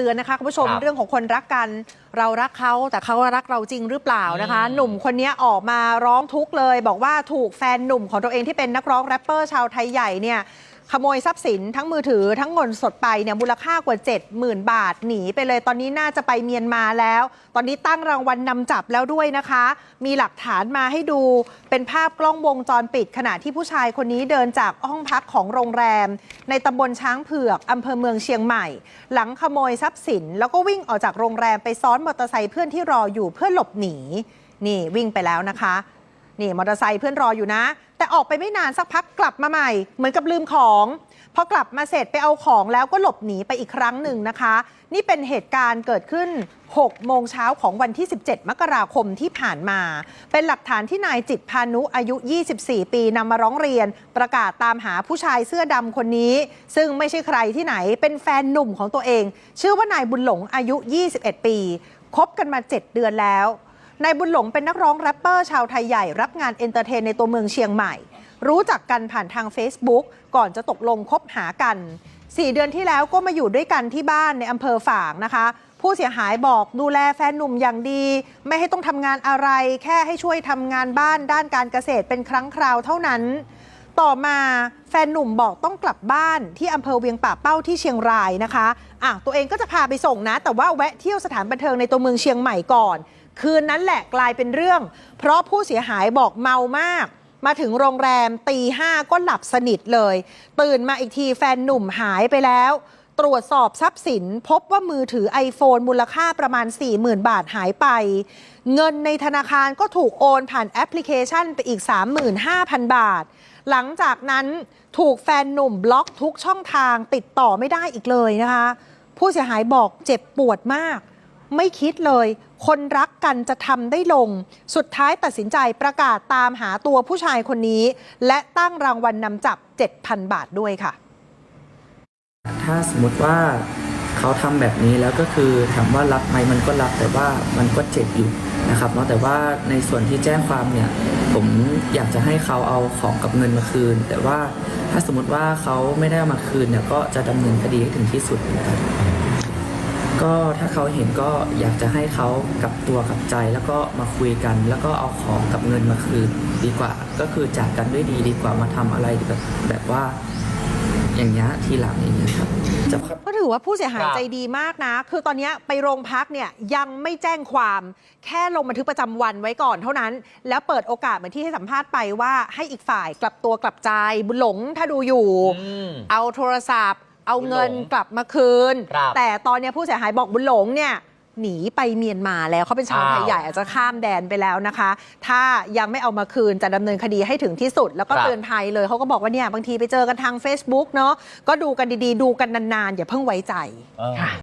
เตือนนะคะคุณผู้ชมครับเรื่องของคนรักกัน เรารักเขาแต่เขารักเราจริงหรือเปล่านะคะ อืม หนุ่มคนนี้ออกมาร้องทุกข์เลย บอกว่าถูกแฟนหนุ่มของตัวเองที่เป็นนักร้องแรปเปอร์ชาวไทยใหญ่เนี่ย ขโมยทรัพย์สินทั้งมือถือทั้งเงินสดไปเนี่ยมูลค่ากว่า 70,000 บาทหนีไปเลยตอนนี้น่าจะไปเมียนมาแล้ว ตอนนี้ตั้งรางวัลนนำจับแล้วด้วยนะคะ มีหลักฐานมาให้ดูเป็นภาพกล้องวงจรปิด ขณะที่ผู้ชายคนนี้เดินจากห้องพักของโรงแรม ในตำบลช้างเผือกอำเภอเมืองเชียงใหม่ หลังขโมยทรัพย์สิน แล้วก็วิ่งออกจากโรงแรมไปซ้อนมอเตอร์ไซค์เพื่อนที่รออยู่เพื่อหลบหนีนี่วิ่งไปแล้วนะคะ นี่มอเตอร์ไซค์เพื่อนรออยู่นะ แต่ออกไปไม่นานสักพักกลับมาใหม่ เหมือนกับลืมของพอกลับมาเสร็จไปเอาของแล้วก็หลบหนีไปอีกครั้งหนึ่งนะคะ นี่เป็นเหตุการณ์เกิดขึ้น 6 โมงเช้าของวันที่ 17 มกราคมที่ผ่านมา เป็นหลักฐานที่นายจิตพานุอายุ 24 ปีนำมาร้องเรียน ประกาศตามหาผู้ชายเสื้อดำคนนี้ ซึ่งไม่ใช่ใครที่ไหนเป็นแฟนหนุ่มของตัวเอง ชื่อว่านายบุญหลงอายุ 21 ปีคบกันมา 7 เดือนแล้ว นายบุญหลงเป็นนักร้องแรปเปอร์ชาวไทยใหญ่รับงานเอนเตอร์เทนในตัวเมืองเชียงใหม่ รู้จักกันผ่านทาง Facebook ก่อนจะตกลงคบหากัน 4 เดือนที่แล้วก็มาอยู่ด้วยกันที่บ้านในอำเภอฝางนะคะ ผู้เสียหายบอกดูแลแฟนหนุ่มอย่างดี ไม่ให้ต้องทำงานอะไร แค่ให้ช่วยทำงานบ้านด้านการเกษตรเป็นครั้งคราวเท่านั้น ต่อมาแฟนหนุ่มบอกต้องกลับบ้านที่อำเภอเวียงป่าเป้าที่เชียงรายนะคะอะตัวเองก็จะพาไปส่งนะ แต่ว่าแวะเที่ยวสถานบันเทิงในตัวเมืองเชียงใหม่ก่อน คืนนั้นแหละกลายเป็นเรื่อง เพราะผู้เสียหายบอกเมามาก มาถึงโรงแรมตีห้าก็หลับสนิทเลย ตื่นมาอีกทีแฟนหนุ่มหายไปแล้ว ตรวจสอบทรัพย์สิน พบว่ามือถือ iPhone มูลค่าประมาณ 40,000 บาทหายไป เงินในธนาคารก็ถูกโอนผ่านแอปพลิเคชันไปอีก 35,000 บาท หลังจากนั้นถูกแฟนหนุ่มบล็อกทุกช่องทางติดต่อไม่ได้อีกเลยนะคะ ผู้เสียหายบอกเจ็บปวดมาก ไม่คิดเลย คนรักกันจะทำได้ลง สุดท้ายตัดสินใจประกาศตามหาตัวผู้ชายคนนี้ และตั้งรางวัลนนำจับ 7,000 บาทด้วยค่ะ ถ้าสมมติว่าเขาทำแบบนี้แล้วก็คือถามว่ารับไหมมันก็รับแต่ว่ามันก็เจ็บอยู่นะครับเนาะแต่ว่าในส่วนที่แจ้งความเนี่ยผมอยากจะให้เขาเอาของกับเงินมาคืน แต่ว่าถ้าสมมติว่าเขาไม่ได้เอามาคืนเนี่ยก็จะดำเนินคดีให้ถึงที่สุดนะครับ ก็ถ้าเขาเห็นก็อยากจะให้เขากลับตัวกลับใจแล้วก็มาคุยกัน แล้วก็เอาของกับเงินมาคืนดีกว่า ก็คือจากกันด้วยดีดีกว่ามาทำอะไรแบบแบบว่า อย่างเงี้ยทีหลังอย่างเงี้ยครับจะก็ถือว่าผู้เสียหายครับใจดีมากนะ คือตอนเนี้ยไปโรงพักเนี่ยยังไม่แจ้งความ แค่ลงบันทึกประจำวันไว้ก่อนเท่านั้น แล้วเปิดโอกาสเหมือนที่ให้สัมภาษณ์ไปว่าให้อีกฝ่ายกลับตัวกลับใจบุญหลงถ้าดูอยู่อืมเอาโทรศัพท์ เอาเงินบุญหลงกลับมาคืน ครับ แต่ตอนเนี้ยผู้เสียหายบอกบุญหลงเนี่ยหนีไปเมียนมาแล้วเขาเป็นชาวไทยอ้าวใหญ่อาจจะข้ามแดนไปแล้วนะคะ ถ้ายังไม่เอามาคืนจะดำเนินคดีให้ถึงที่สุด แล้วก็ครับ เตือนภัยเลยเขาก็บอกว่าเนี่ยบางทีไปเจอกันทาง Facebook เนาะก็ดูกันดีๆ ดูกันนานๆ อย่าเพิ่งไว้ใจ เออ